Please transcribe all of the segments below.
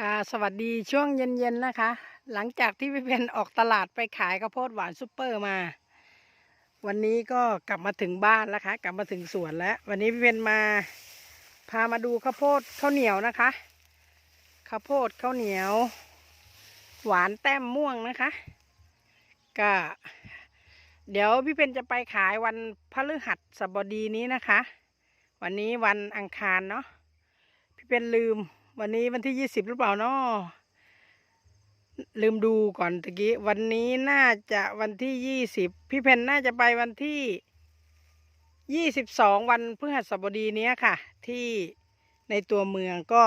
ค่ะสวัสดีช่วงเย็นๆนะคะ หลังจากที่พี่เพนออกตลาดไปขายข้าวโพดหวานซุปเปอร์มา วันนี้ก็กลับมาถึงบ้านแล้วค่ะกลับมาถึงสวนแล้ว วันนี้พี่เพนมาพามาดูข้าวโพดข้าวเหนียวนะคะข้าวโพดข้าวเหนียว หวานแต้มม่วงนะคะ ก็ เดี๋ยวพี่เพนจะไปขายวันพฤหัสบดีนี้นะคะ วันนี้วันอังคารเนาะพี่เป็นลืม วันนี้วันที่ยี่สิบหรือเปล่าเนาะลืมดูก่อนตะกี้วันนี้น่าจะวันที่ยี่สิบพี่เพนน่าจะไปวันที่ยี่สิบสองวันพฤหัสบดีเนี้ยค่ะ ที่ในตัวเมืองก็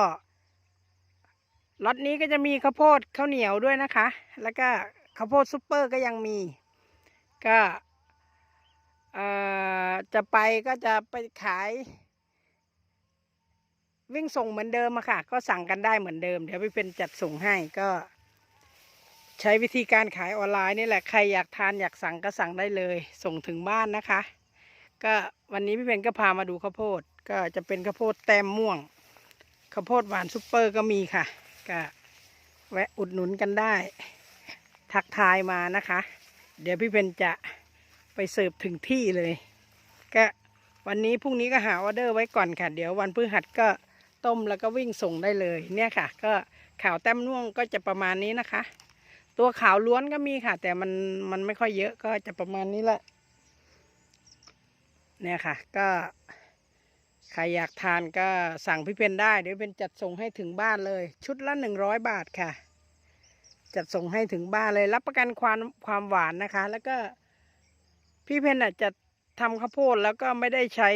ล็อตนี้ก็จะมีข้าวโพดข้าวเหนียวด้วยนะคะ แล้วก็ข้าวโพดซุปเปอร์ก็ยังมี ก็เอ่อจะไปก็จะไปขาย วิ่งส่งเหมือนเดิมอะค่ะ ก็สั่งกันได้เหมือนเดิม เดี๋ยวพี่เป็นจัดส่งให้ก็ ใช้วิธีการขายออนไลน์นี่แหละใครอยากทานอยากสั่งก็สั่งได้เลย ส่งถึงบ้านนะคะ ก็วันนี้พี่เพนก็พามาดูข้าวโพด ก็จะเป็นข้าวโพดแต้มม่วงข้าวโพดหวานซุปเปอร์ก็มีค่ะ ก็แวะอุดหนุนกันได้ ทักทายมานะคะ เดี๋ยวพี่เพนจะไปเสิร์ฟถึงที่เลย ก็วันนี้พรุ่งนี้ก็หาออเดอร์ไว้ก่อนค่ะ เดี๋ยววันพฤหัสก็ ต้มแล้วก็วิ่งส่งได้เลยเนี่ยค่ะ ก็ขาวแต้มน่วงก็จะประมาณนี้นะคะ ตัวขาวล้วนก็มีค่ะ แต่มันมันไม่ค่อยเยอะก็จะประมาณนี้แหละเนี่ยค่ะ ก็ใครอยากทานก็สั่งพี่เพนได้เดี๋ยวเป็นจัดส่งให้ถึงบ้านเลย ชุดละหนึ่งร้อยบาทค่ะ จัดส่งให้ถึงบ้านเลย รับประกันความความหวานนะคะ แล้วก็พี่เพนอะจะทำข้าวโพดแล้วก็ไม่ได้ใช้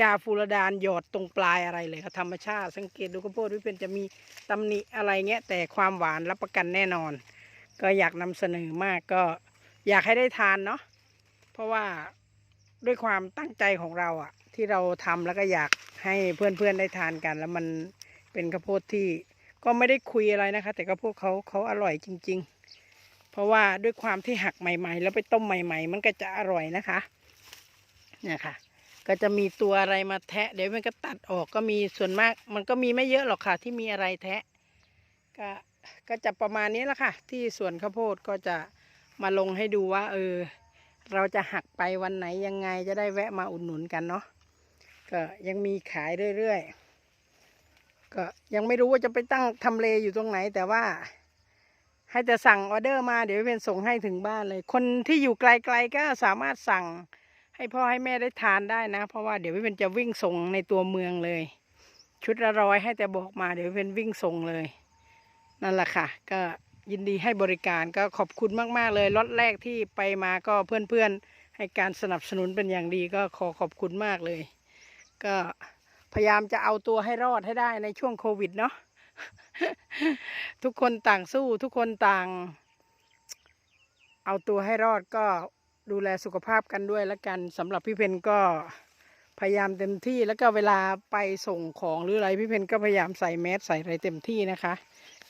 ยาฟูรดานหยอดตรงปลายอะไรเลยค่ะธรรมชาติสังเกตดูข้าวโพดพี่เพนจะมีตำหนิอะไรเงี้ยแต่ความหวานรับประกันแน่นอน ก็อยากนำเสนอมากก็อยากให้ได้ทานเนาะเพราะว่าด้วยความตั้งใจของเราอะที่เราทำแล้วก็อยากให้เพื่อนๆได้ทานกัน แล้วมันเป็นข้าวโพดที่ก็ไม่ได้คุยอะไรนะคะ แต่ข้าวโพดเขาเขาอร่อยจริง ๆ เพราะว่าด้วยความที่หักใหม่ ๆ แล้วไปต้มใหม่ ๆ มันก็จะอร่อยนะคะเนี่ยค่ะ ก็จะมีตัวอะไรมาแทะ เดี๋ยวมันก็ตัดออกก็มีส่วนมาก มันก็มีไม่เยอะหรอกค่ะ ที่มีอะไรแทะ ก็ก็จะประมาณนี้แหละค่ะ ที่สวนข้าวโพดก็จะมาลงให้ดูว่า เออ เราจะหักไปวันไหนยังไงจะได้แวะมาอุดหนุนกันเนาะก็ยังมีขายเรื่อยๆก็ยังไม่รู้ว่าจะไปตั้งทำเลอยู่ตรงไหน แต่ว่า ให้แต่สั่งออเดอร์มาเดี๋ยวเป็นส่งให้ถึงบ้านเลย คนที่อยู่ไกล ๆ ก็สามารถสั่ง ให้พ่อให้แม่ได้ทานได้นะ เพราะว่าเดี๋ยวพี่เป็นจะวิ่งส่งในตัวเมืองเลย ชุดละร้อยให้แต่บอกมาเดี๋ยวพี่เป็นวิ่งส่งเลย นั่นแหละค่ะ ก็ยินดีให้บริการก็ขอบคุณมากๆเลยล็อตแรกที่ไปมาก็เพื่อนๆ ให้การสนับสนุนเป็นอย่างดีก็ขอขอบคุณมากเลย ก็พยายามจะเอาตัวให้รอดให้ได้ในช่วงโควิดเนาะทุกคนต่างสู้ทุกคนต่าง เอาตัวให้รอดก็ ดูแลสุขภาพกันด้วยแล้วกันสำหรับพี่เพนก็พยายามเต็มที่แล้วก็เวลาไปส่งของหรืออะไรพี่เพนก็พยายามใส่แมสใส่อะไรเต็มที่นะคะ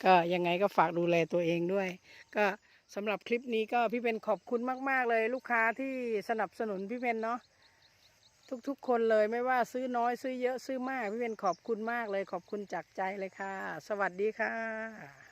ก็ยังไงก็ฝากดูแลตัวเองด้วย ก็สำหรับคลิปนี้ก็พี่เพนขอบคุณมาก ๆ เลยลูกค้าที่สนับสนุนพี่เพนเนาะทุกๆ คนเลยไม่ว่าซื้อน้อยซื้อเยอะซื้อมาก พี่เพนขอบคุณมากเลยขอบคุณจากใจเลยค่ะ สวัสดีค่ะ